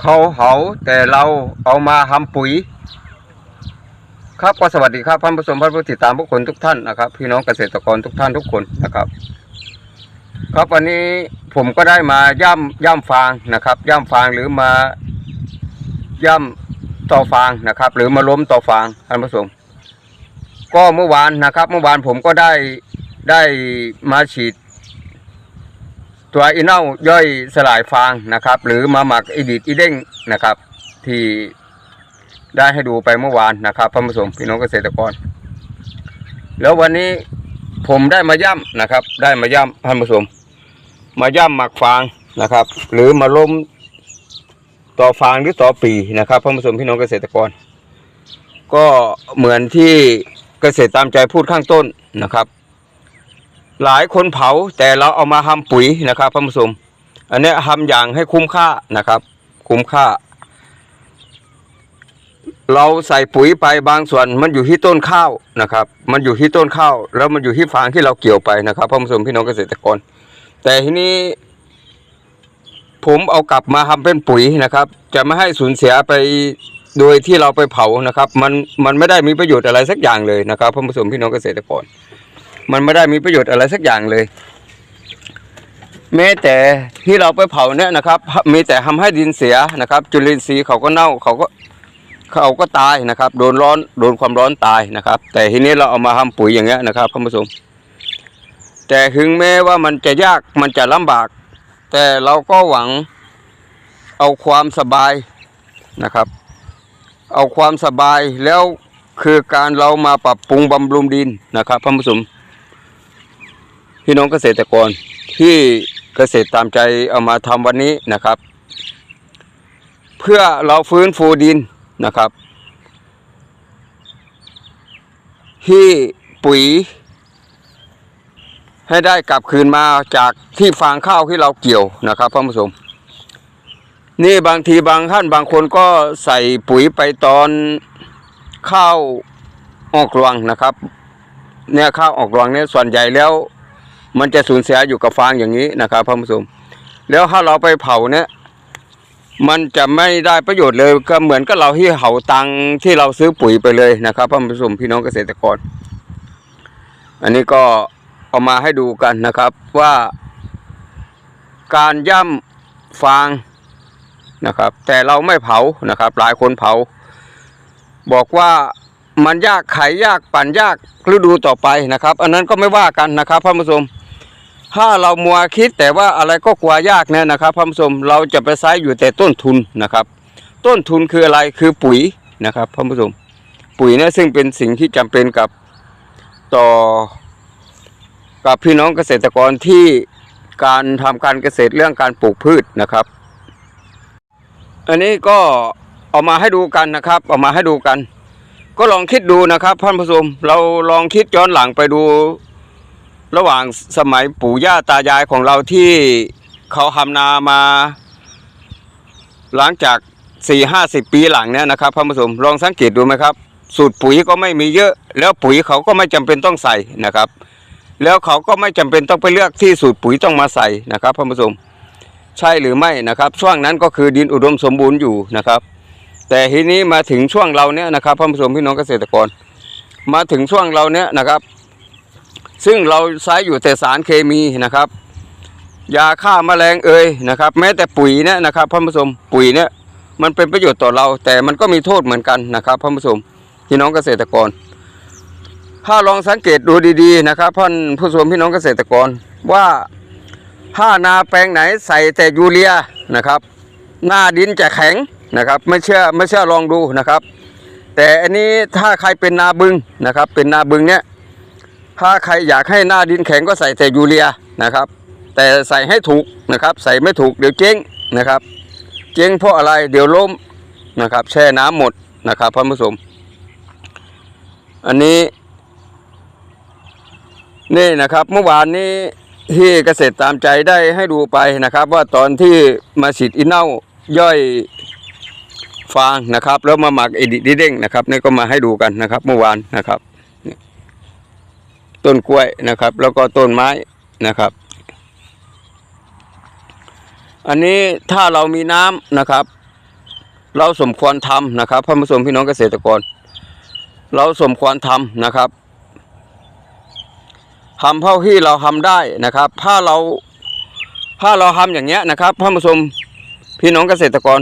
เขาเหาแต่เราเอามาทำปุ๋ย ครับก็สวัสดีครับท่านผู้ชมท่านผู้ติดตามทุกคนทุกท่านนะครับ พี่น้องเกษตรกรทุกท่านทุกคนนะครับ ครับวันนี้ผมก็ได้มาย่ำย่ำฟางนะครับ ย่ำฟางหรือมาย่ำต่อฟางนะครับ หรือมาล้มต่อฟางท่านผู้ชมก็เมื่อวานนะครับ เมื่อวานผมก็ได้ได้มาฉีด ตัวอีเน่าย่อยสลายฟางนะครับ หรือมาหมักอีดิดอีเด้งนะครับ ที่ได้ให้ดูไปเมื่อวานนะครับท่านผู้ชมพี่น้องเกษตรกร แล้ววันนี้ผมได้มาย่ำนะครับ ได้มาย่ำท่านผู้ชมมาย่ำหมักฟางนะครับ หรือมาล้มต่อฟางหรือต่อปีนะครับท่านผู้ชมพี่น้องเกษตรกร ก็เหมือนที่เกษตรตามใจพูดข้างต้นนะครับ หลายคนเผาแต่เราเอามาทำปุ๋ยนะครับท่านผู้ชมอันเนี้ยทำอย่างให้คุ้มค่านะครับ คุ้มค่า เราใส่ปุ๋ยไปบางส่วนมันอยู่ที่ต้นข้าวนะครับ มันอยู่ที่ต้นข้าว แล้วมันอยู่ที่ฟางที่เราเกี่ยวไปนะครับท่านผู้ชมพี่น้องเกษตรกร แต่ทีนี้ ผมเอากลับมาทำเป็นปุ๋ยนะครับ จะไม่ให้สูญเสียไปโดยที่เราไปเผานะครับ มันมันไม่ได้มีประโยชน์อะไรสักอย่างเลยนะครับท่านผู้ชมพี่น้องเกษตรกร มันไม่ได้มีประโยชน์อะไรสักอย่างเลย แม้แต่ที่เราไปเผาเนี่ยนะครับ มีแต่ทำให้ดินเสียนะครับ จุลินทรีย์เขาก็เน่าเขาก็เขาก็ตายนะครับ โดนร้อนโดนความร้อนตายนะครับ แต่ทีนี้เราเอามาทำปุ๋ยอย่างเงี้ยนะครับท่านผู้ชมแต่ถึงแม้ว่ามันจะยากมันจะลำบาก แต่เราก็หวังเอาความสบายนะครับ เอาความสบายแล้วคือการเรามาปรับปรุงบำรุงดินนะครับท่านผู้ชม พี่น้องเกษตรกรที่เกษตรตามใจเอามาทำวันนี้นะครับ เพื่อเราฟื้นฟูดินนะครับ ที่ปุ๋ย ให้ได้กลับคืนมาจากที่ฟางข้าวที่เราเกี่ยวนะครับท่านผู้ชมนี่บางทีบางท่านบางคนก็ใส่ปุ๋ยไปตอนข้าวออกรวงนะครับ เนี่ยข้าวออกรวงเนี่ยส่วนใหญ่แล้ว มันจะสูญเสียอยู่กับฟางอย่างนี้นะครับท่านผู้ชมแล้วถ้าเราไปเผาเนี่ยมันจะไม่ได้ประโยชน์เลยก็เหมือนกับเราที่เผาตังที่เราซื้อปุ๋ยไปเลยนะครับท่านผู้ชมพี่น้องเกษตรกร อันนี้ก็เอามาให้ดูกันนะครับว่า การย่ำฟางนะครับ แต่เราไม่เผานะครับ หลายคนเผา บอกว่ามันยากไขยากปั่นยากฤดูต่อไปนะครับ อันนั้นก็ไม่ว่ากันนะครับท่านผู้ชม ถ้าเรามัวคิดแต่ว่าอะไรก็กลัวยากเนี่ยนะครับท่านผู้ชมเราจะไปใช้อยู่แต่ต้นทุนนะครับ ต้นทุนคืออะไรคือปุ๋ยนะครับท่านผู้ชมปุ๋ยเนี่ยซึ่งเป็นสิ่งที่จำเป็นกับต่อ กับพี่น้องเกษตรกรที่การทำการเกษตรเรื่องการปลูกพืชนะครับ อันนี้ก็เอามาให้ดูกันนะครับเอามาให้ดูกัน ก็ลองคิดดูนะครับท่านผู้ชมเราลองคิดย้อนหลังไปดู ระหว่างสมัยปู่ย่าตายายของเราที่เขาทำนามา หลังจากสี่ห้าสิบปีหลังเนี่ยนะครับท่านผู้ชมลองสังเกตดูไหมครับ สูตรปุ๋ยก็ไม่มีเยอะ แล้วปุ๋ยเขาก็ไม่จำเป็นต้องใส่นะครับ แล้วเขาก็ไม่จำเป็นต้องไปเลือกที่สูตรปุ๋ยต้องมาใส่นะครับท่านผู้ชมใช่หรือไม่นะครับ ช่วงนั้นก็คือดินอุดมสมบูรณ์อยู่นะครับ แต่ทีนี้มาถึงช่วงเราเนี้ยนะครับท่านผู้ชมพี่น้องเกษตรกร มาถึงช่วงเราเนี้ยนะครับ ซึ่งเราใช้อยู่แต่สารเคมีนะครับ ยาฆ่าแมลงเอ่ยนะครับ แม้แต่ปุ๋ยเนี่ยนะครับท่านผู้ชมปุ๋ยเนี่ยมันเป็นประโยชน์ต่อเรา แต่มันก็มีโทษเหมือนกันนะครับท่านผู้ชมพี่น้องเกษตรกร ถ้าลองสังเกตดูดีๆนะครับท่านผู้ชมพี่น้องเกษตรกรว่าถ้านาแปลงไหนใส่แต่ยูเรียนะครับ หน้าดินจะแข็งนะครับ ไม่เชื่อไม่เชื่อลองดูนะครับ แต่อันนี้ถ้าใครเป็นนาบึงนะครับ เป็นนาบึงเนี่ย ถ้าใครอยากให้หน้าดินแข็งก็ใส่แต่ยูเรียนะครับ แต่ใส่ให้ถูกนะครับ ใส่ไม่ถูกเดี๋ยวเจ๊งนะครับ เจ๊งเพราะอะไรเดี๋ยวล้มนะครับแช่น้ำหมดนะครับท่านผู้ชมอันนี้ นี่นะครับเมื่อวานนี้ที่เกษตรตามใจได้ให้ดูไปนะครับ ว่าตอนที่มาฉีดอินเน่าย่อยฟางนะครับ แล้วมาหมักอิดิดิเด้งนะครับนี่ก็มาให้ดูกันนะครับ เมื่อวานนะครับ ต้นกล้วยนะครับ แล้วก็ต้นไม้นะครับ อันนี้ถ้าเรามีน้ำนะครับ เราสมควรทำนะครับท่านผู้ชมพี่น้องเกษตรกร เราสมควรทำนะครับทำเท่าที่เราทำได้นะครับ ถ้าเราถ้าเราทำอย่างเงี้ยนะครับท่านผู้ชมพี่น้องเกษตรกร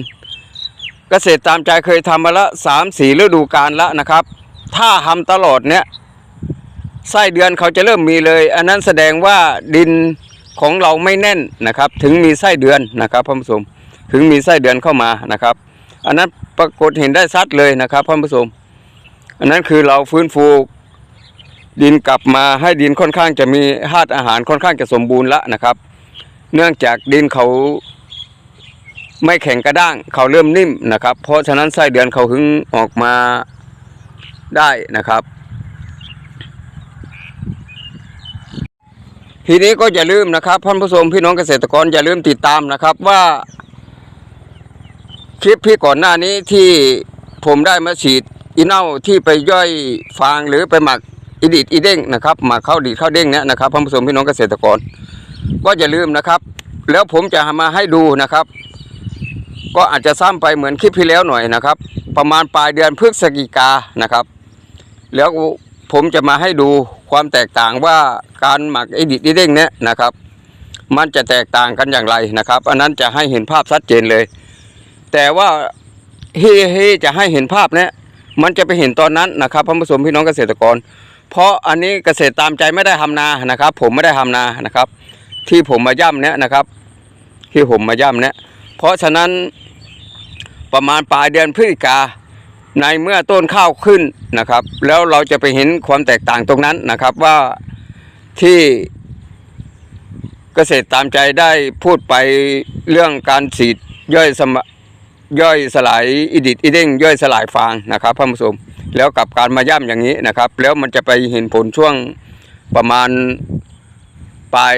เกษตรตามใจเคยทำมาละสามสี่ฤดูกาลละนะครับ ถ้าทำตลอดเนี้ย ไส้เดือนเขาจะเริ่มมีเลย อันนั้นแสดงว่าดินของเราไม่แน่นนะครับ ถึงมีไส้เดือนนะครับท่านผู้ชมถึงมีไส้เดือนเข้ามานะครับ อันนั้นปรากฏเห็นได้ชัดเลยนะครับท่านผู้ชมอันนั้นคือเราฟื้นฟูดินกลับมาให้ดินค่อนข้างจะมีธาตุอาหารค่อนข้างจะสมบูรณ์ละนะครับ เนื่องจากดินเขาไม่แข็งกระด้างเขาเริ่มนิ่มนะครับ เพราะฉะนั้นไส้เดือนเขาถึงออกมาได้นะครับ ทีนี้ก็อย่าลืมนะครับท่านผู้ชมพี่น้องเกษตรกรอย่าลืมติดตามนะครับว่าคลิปที่ก่อนหน้านี้ที่ผมได้มาฉีดอีเน่าที่ไปย่อยฟางหรือไปหมักอีดิดอีเด้งนะครับหมักข้าวดีข้าวเด้งเนี่ยนะครับท่านผู้ชมพี่น้องเกษตรกร ก็อย่าลืมนะครับ แล้วผมจะมาให้ดูนะครับ ก็อาจจะซ้ำไปเหมือนคลิปที่แล้วหน่อยนะครับ ประมาณปลายเดือนพฤศจิกานะครับ แล้ว ผมจะมาให้ดูความแตกต่างว่าการหมักไอดิดเด้งเนี่ยนะครับ มันจะแตกต่างกันอย่างไรนะครับ อันนั้นจะให้เห็นภาพชัดเจนเลย แต่ว่าที่ที่จะให้เห็นภาพเนี่ยมันจะไปเห็นตอนนั้นนะครับท่านผู้ชมพี่น้องเกษตรกร เพราะอันนี้เกษตรตามใจไม่ได้ทำนานะครับ ผมไม่ได้ทำนานะครับ ที่ผมมาย่ำเนี่ยนะครับ ที่ผมมาย่ำเนี่ยเพราะฉะนั้นประมาณปลายเดือนพฤศจิกา ในเมื่อต้นข้าวขึ้นนะครับ แล้วเราจะไปเห็นความแตกต่างตรงนั้นนะครับว่าที่เกษตรตามใจได้พูดไปเรื่องการฉีดย่อยสมย่อยสลายอิดิดอิเด้งย่อยสลายฟางนะครับท่านผู้ชมแล้วกับการมาย่ำอย่างนี้นะครับ แล้วมันจะไปเห็นผลช่วงประมาณปลาย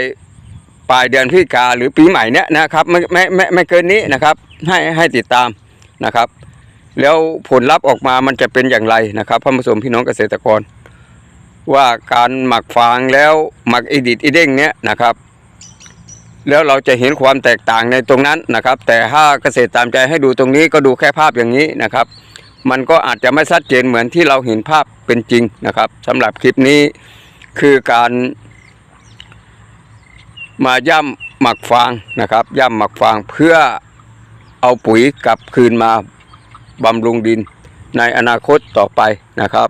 ปลายเดือนพฤศจิกาหรือปีใหม่เนี้ยนะครับไม่ไม่ไม่ไม่เกินนี้นะครับ ให้ให้ติดตามนะครับ แล้วผลลัพธ์ออกมามันจะเป็นอย่างไรนะครับท่านผู้ชมพี่น้องเกษตรกร ว่าการหมักฟางแล้วหมักอีดิดอีเด้งเนี้ยนะครับ แล้วเราจะเห็นความแตกต่างในตรงนั้นนะครับ แต่ถ้าเกษตรตามใจให้ดูตรงนี้ก็ดูแค่ภาพอย่างนี้นะครับ มันก็อาจจะไม่ชัดเจนเหมือนที่เราเห็นภาพเป็นจริงนะครับสำหรับคลิปนี้คือการมาย่ำหมักฟางนะครับย่ำหมักฟางเพื่อเอาปุ๋ยกลับคืนมา บำรุงดินในอนาคตต่อไปนะครับ